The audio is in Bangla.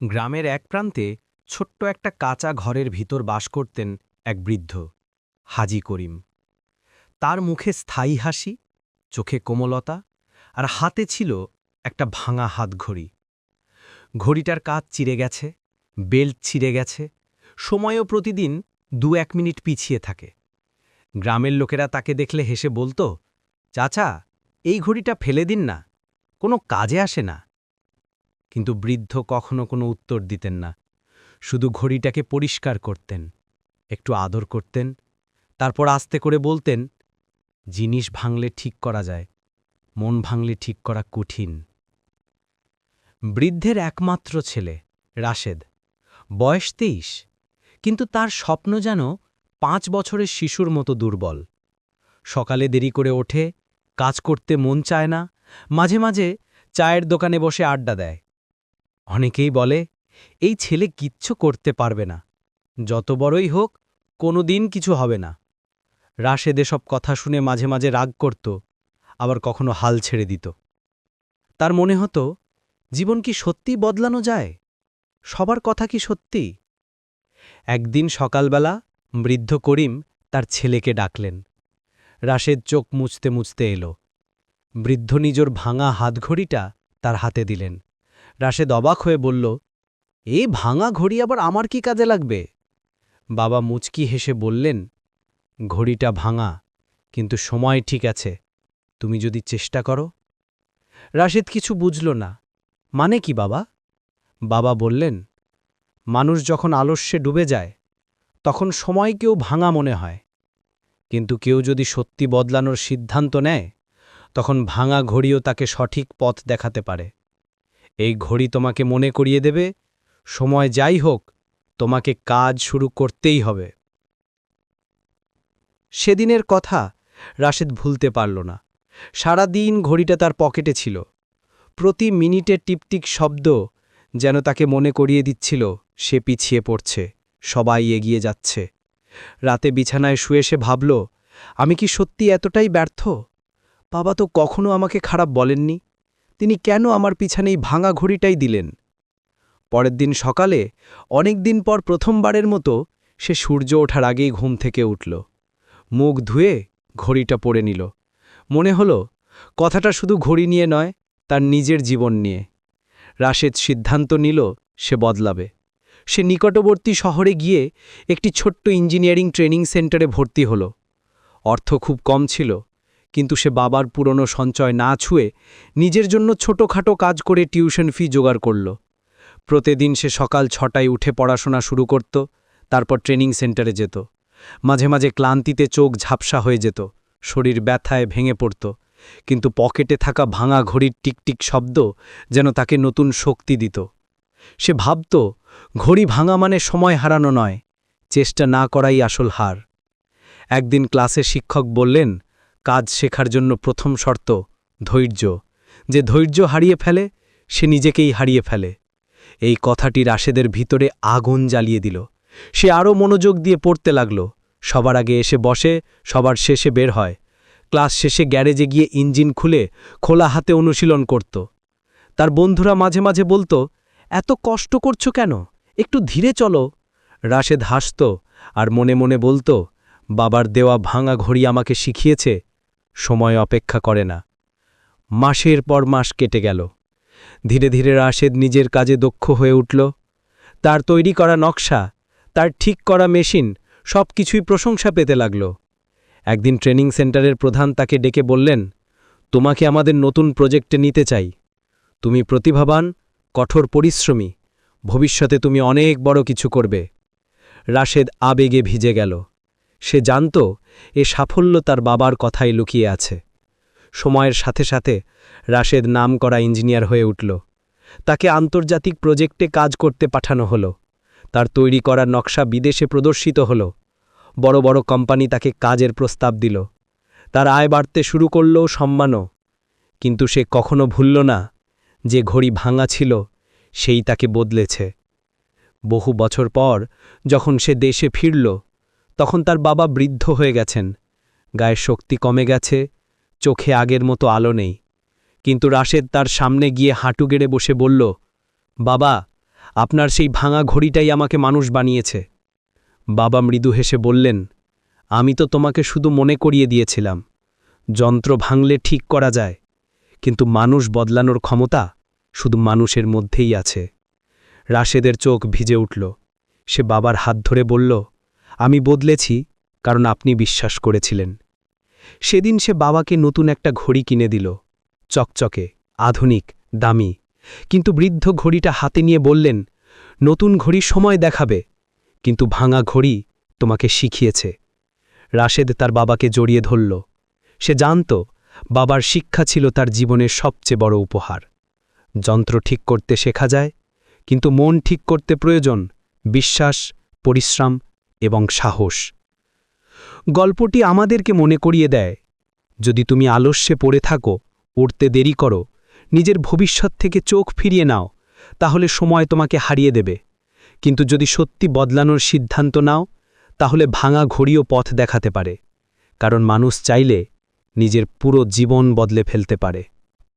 গ্রামের এক প্রান্তে ছোট্ট একটা কাঁচা ঘরের ভিতর বাস করতেন এক বৃদ্ধ, হাজি করিম। তার মুখে স্থায়ী হাসি, চোখে কোমলতা আর হাতে ছিল একটা ভাঙা হাতঘড়ি। ঘড়িটার কাজ চিরে গেছে, বেল্ট ছিঁড়ে গেছে, সময়ও প্রতিদিন দু এক মিনিট পিছিয়ে থাকে। গ্রামের লোকেরা তাকে দেখলে হেসে বলতো, চাচা, এই ঘড়িটা ফেলে দিন না, কোনো কাজে আসে না। কিন্তু বৃদ্ধ কখনো কোনো উত্তর দিতেন না। শুধু ঘড়িটাকে পরিষ্কার করতেন, একটু আদর করতেন, তারপর আস্তে করে বলতেন, জিনিস ভাঙলে ঠিক করা যায়, মন ভাঙলে ঠিক করা কঠিন। বৃদ্ধের একমাত্র ছেলে, রাশেদ, বয়স তেইশ, কিন্তু তার স্বপ্ন যেন পাঁচ বছরের শিশুর মতো দুর্বল। সকালে দেরি করে ওঠে, কাজ করতে মন চায় না, মাঝে মাঝে চায়ের দোকানে বসে আড্ডা দেয়। অনেকেই বলে, এই ছেলে কিচ্ছু করতে পারবে না। যত বড়ই হোক কোনো দিন কিছু হবে না। রাশেদ এসব কথা শুনে মাঝে মাঝে রাগ করত, আবার কখনো হাল ছেড়ে দিত। তার মনে হতো, জীবন কি সত্যি বদলানো যায়? সবার কথা কি সত্যি? একদিন সকালবেলা বৃদ্ধ করিম তার ছেলেকে ডাকলেন। রাশেদ চোখ মুছতে মুছতে এলো। বৃদ্ধ নিজর ভাঙা হাতঘড়িটা তার হাতে দিলেন। রাশেদ অবাক হয়ে বলল, এই ভাঙা ঘড়ি আবার আমার কি কাজে লাগবে? বাবা মুচকি হেসে বললেন, ঘড়িটা ভাঙা, কিন্তু সময় ঠিক আছে, তুমি যদি চেষ্টা করো। রাশেদ কিছু বুঝল না মানে কি বাবা? বাবা বললেন, মানুষ যখন আলস্যে ডুবে যায়, তখন সময়কেও ভাঙা মনে হয়। কিন্তু কেউ যদি সত্যি বদলানোর সিদ্ধান্ত নেয়, তখন ভাঙা ঘড়িও তাকে সঠিক পথ দেখাতে পারে। এই ঘড়ি তোমাকে মনে করিয়ে দেবে। সময় যাই হোক, তোমাকে কাজ শুরু করতেই হবে। সেদিনের কথা রাশেদ ভুলতে পারল না। সারা দিন ঘড়িটা তার পকেটে ছিল। প্রতি মিনিটে টিপটিক শব্দ যেন তাকে মনে করিয়ে দিচ্ছিল, সে পিছিয়ে পড়ছে, সবাই এগিয়ে যাচ্ছে। রাতে বিছানায় শুয়ে সে ভাবল, আমি কি সত্যি এতটাই ব্যর্থ? বাবা তো কখনো আমাকে খারাপ বলেননি। তিনি কেন আমার পিছনেই ভাঙা ঘড়িটাই দিলেন? পরের দিন সকালে, অনেক দিন পর প্রথমবারের মতো সে সূর্য ওঠার আগেই ঘুম থেকে উঠল। মুখ ধুয়ে ঘড়িটা পড়ে নিল। মনে হল, কথাটা শুধু ঘড়ি নিয়ে নয়, তার নিজের জীবন নিয়ে। রাশেদ সিদ্ধান্ত নিল, সে বদলাবে। সে নিকটবর্তী শহরে গিয়ে একটি ছোট্ট ইঞ্জিনিয়ারিং ট্রেনিং সেন্টারে ভর্তি হল। অর্থ খুব কম ছিল। কিন্তু সে বাবার পুরনো সঞ্চয় না ছুঁয়ে নিজের জন্য ছোটখাটো কাজ করে টিউশন ফি জোগাড় করল। প্রতিদিন সে সকাল ছটায় উঠে পড়াশোনা শুরু করত, তারপর ট্রেনিং সেন্টারে যেত। মাঝে মাঝে ক্লান্তিতে চোখ ঝাপসা হয়ে যেত, শরীর ব্যথায় ভেঙে পড়ত, কিন্তু পকেটে থাকা ভাঙা ঘড়ির টিকটিক শব্দ যেন তাকে নতুন শক্তি দিত। সে ভাবত, ঘড়ি ভাঙা মানে সময় হারানো নয়, চেষ্টা না করাই আসল হার। একদিন ক্লাসে শিক্ষক বললেন কাজ শেখার জন্য প্রথম শর্ত, ধৈর্য। যে ধৈর্য হারিয়ে ফেলে, সে নিজেকেই হারিয়ে ফেলে। এই কথাটি রাশেদের ভিতরে আগুন জ্বালিয়ে দিল। সে আরও মনোযোগ দিয়ে পড়তে লাগল। সবার আগে এসে বসে, সবার শেষে বের হয়। ক্লাস শেষে গ্যারেজে গিয়ে ইঞ্জিন খুলে খোলা হাতে অনুশীলন করত। তার বন্ধুরা মাঝে মাঝে বলতো, এত কষ্ট করছ কেন? একটু ধীরে চলো। রাশেদ হাসত আর মনে মনে বলতো, বাবার দেওয়া ভাঙা ঘড়ি আমাকে শিখিয়েছে সময় অপেক্ষা করে না। মাসের পর মাস কেটে গেল। ধীরে ধীরে রাশেদ নিজের কাজে দক্ষ হয়ে উঠল। তার তৈরি করা নকশা, তার ঠিক করা মেশিন সব কিছুই প্রশংসা পেতে লাগল। একদিন ট্রেনিং সেন্টারের প্রধান তাকে ডেকে বললেন, তোমাকে আমাদের নতুন প্রজেক্টে নিতে চাই। তুমি প্রতিভাবান, কঠোর পরিশ্রমী, ভবিষ্যতে তুমি অনেক বড় কিছু করবে। রাশেদ আবেগে ভিজে গেল। সে জানত এ সাফল্য তার বাবার কথাই লুকিয়ে আছে। সময়ের সাথে সাথে রাশেদ নাম করা ইঞ্জিনিয়ার হয়ে উঠল। তাকে আন্তর্জাতিক প্রজেক্টে কাজ করতে পাঠানো হলো। তার তৈরি করা নকশা বিদেশে প্রদর্শিত হল। বড় বড় কোম্পানি তাকে কাজের প্রস্তাব দিল। তার আয় বাড়তে শুরু করলও সম্মানও। কিন্তু সে কখনো ভুলল না, যে ঘড়ি ভাঙা ছিল, সেই তাকে বদলেছে। বহু বছর পর যখন সে দেশে ফিরল তখন তার বাবা বৃদ্ধ হয়ে গেছেন। গায়ের শক্তি কমে গেছে, চোখে আগের মতো আলো নেই। কিন্তু রাশেদ তার সামনে গিয়ে হাঁটু গেড়ে বসে বলল, বাবা, আপনার সেই ভাঙা ঘড়িটাই আমাকে মানুষ বানিয়েছে। বাবা মৃদু হেসে বললেন, আমি তো তোমাকে শুধু মনে করিয়ে দিয়েছিলাম, যন্ত্র ভাঙলে ঠিক করা যায়, কিন্তু মানুষ বদলানোর ক্ষমতা শুধু মানুষের মধ্যেই আছে। রাশেদের চোখ ভিজে উঠল। সে বাবার হাত ধরে বলল আমি বদলেছি, কারণ আপনি বিশ্বাস করেছিলেন। সেদিন সে বাবাকে নতুন একটা ঘড়ি কিনে দিল। চকচকে, আধুনিক, দামি। কিন্তু বৃদ্ধ ঘড়িটা হাতে নিয়ে বললেন, নতুন ঘড়ি সময় দেখাবে। কিন্তু ভাঙা ঘড়ি তোমাকে শিখিয়েছে। রাশেদ তার বাবাকে জড়িয়ে ধরল। সে জানত, বাবার শিক্ষা ছিল তার জীবনের সবচেয়ে বড় উপহার। যন্ত্র ঠিক করতে শেখা যায়, কিন্তু মন ঠিক করতে প্রয়োজন, বিশ্বাস, পরিশ্রম এবং সাহস। গল্পটি আমাদেরকে মনে করিয়ে দেয়, যদি তুমি আলস্যে পড়ে থাকো উঠতে দেরি করো, নিজের ভবিষ্যৎ থেকে চোখ ফিরিয়ে নাও, তাহলে সময় তোমাকে হারিয়ে দেবে। কিন্তু যদি সত্যি বদলানোর সিদ্ধান্ত নাও, তাহলে ভাঙা ঘড়িও পথ দেখাতে পারে, কারণ মানুষ চাইলে নিজের পুরো জীবন বদলে ফেলতে পারে।